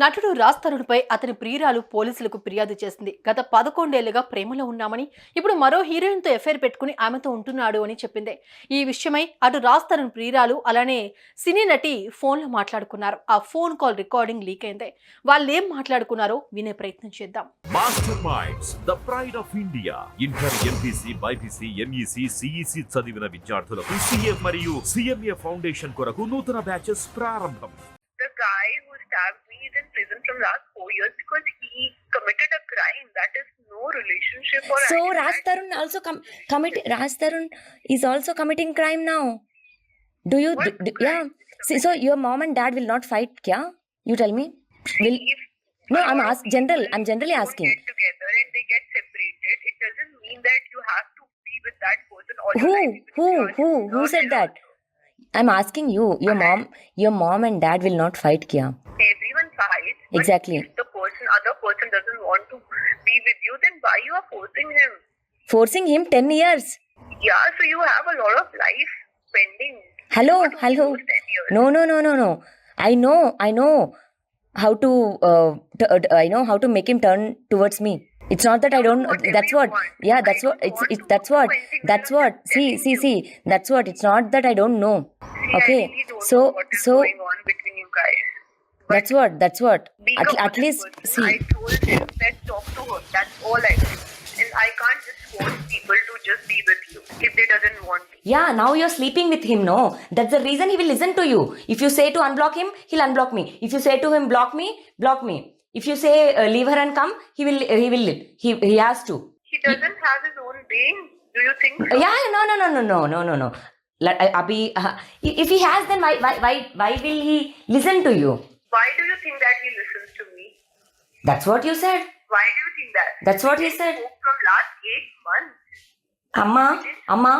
నటుడు రాజ్ తరుణ్పై అతని ప్రియురాలు పోలీసులకు ఫిర్యాదు చేసింది. గత పదకొండేళ్ళుగా ప్రేమలో ఉన్నామని ఇప్పుడు మరో హీరోయిన్తో ఎఫైర్ పెట్టుకుని ఆమెతో ఉంటున్నాడు అని చెప్పింది. ఈ విషయమై అటు రాజ్ తరుణ్ ప్రియురాలు అలానే సినీ నటి ఫోన్లో మాట్లాడుకున్నారు. ఆ ఫోన్ కాల్ రికార్డింగ్ లీక్ అయింది. వాళ్ళు ఏం మాట్లాడుకున్నారో వినే ప్రయత్నం చేద్దాం. Master minds the pride of India. Inter MPC BiPC MEC CEC చదివిన విద్యార్థులకు సిఏ మరియు సిఎంఏ ఫౌండేషన్ కొరకు నూతన బ్యాచెస్ ప్రారంభం. Prison from last four years because he committed a crime that is no relationship or So. Raj Tarun also com- commit Raj Tarun is also committing crime now. Do you? Do, do- yeah. See, so your mom and dad will not fight, kya? You tell me. Will If no? I'm ask general. I'm generally asking. Get together and they get separated. It doesn't mean that you have to be with that person all Who? life. Who? Who? Who said that? I'm asking you. Your mom. Your mom and dad will not fight, kya? Everyone fights. but Exactly. If the person, other person doesn't want to be with you, then why you are forcing him? Forcing him ten years. Yeah, so you have a lot of life pending. Hello, hello. No, no, no, no, no. I know. I know how to. Uh, t- uh, I know how to make him turn towards me. It's not that I don't. That's what. Yeah, that's what. It's. It's. That's what. That's what. See, see, see. That's what. It's not that I don't know. Okay. I really don't So, know what is so. That's what. That's what. At, at least. See. I told him that talk to her. That's all I did. And I can't just force people to just be with you if they doesn't want to. Yeah, now you're sleeping with him, no? That's the reason he will listen to you. If you say to unblock him, he'll unblock me. If you say to him, block me, block me. If you say, uh, leave her and come, he will, he will, he, he has to. He doesn't have his own brain. Do you think so? Yeah, no, no, no, no, no, no, no, no. Uh, Abhi, uh, if he has, then why, why, why, why will he listen to you? Why do you think that he listens to me? That's what you said. Why do you think that? That's what he said. From last eight months. अम्मा अम्मा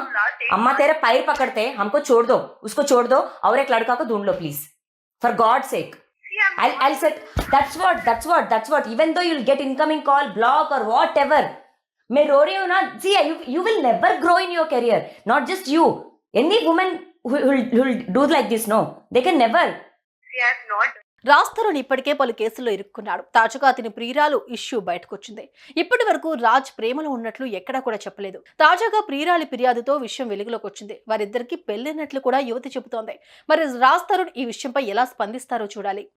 अम्मा तेरा पैर पकड़ते हमको छोड़ दो उसको छोड़ दो और एक लड़का को ढूंढ लो please for God sake even though you get incoming call block और वॉट एवर मैं रो रही हूँ ना। जी you will never grow in your career not just you any women do like this no they can never not Raj Tarun ఇప్పటికే పలు కేసుల్లో ఇరుక్కున్నాడు. తాజాగా అతని ప్రియురాలు ఇష్యూ బయటకొచ్చింది. ఇప్పటి వరకు రాజ్ ప్రేమలో ఉన్నట్లు ఎక్కడా కూడా చెప్పలేదు. తాజాగా ప్రియురాలి ఫిర్యాదుతో విషయం వెలుగులోకి వచ్చింది వారిద్దరికి పెళ్ళినట్లు కూడా యువతి చెబుతోంది. మరి రాజ్ తరుణ్ ఈ విషయంపై ఎలా స్పందిస్తారో చూడాలి.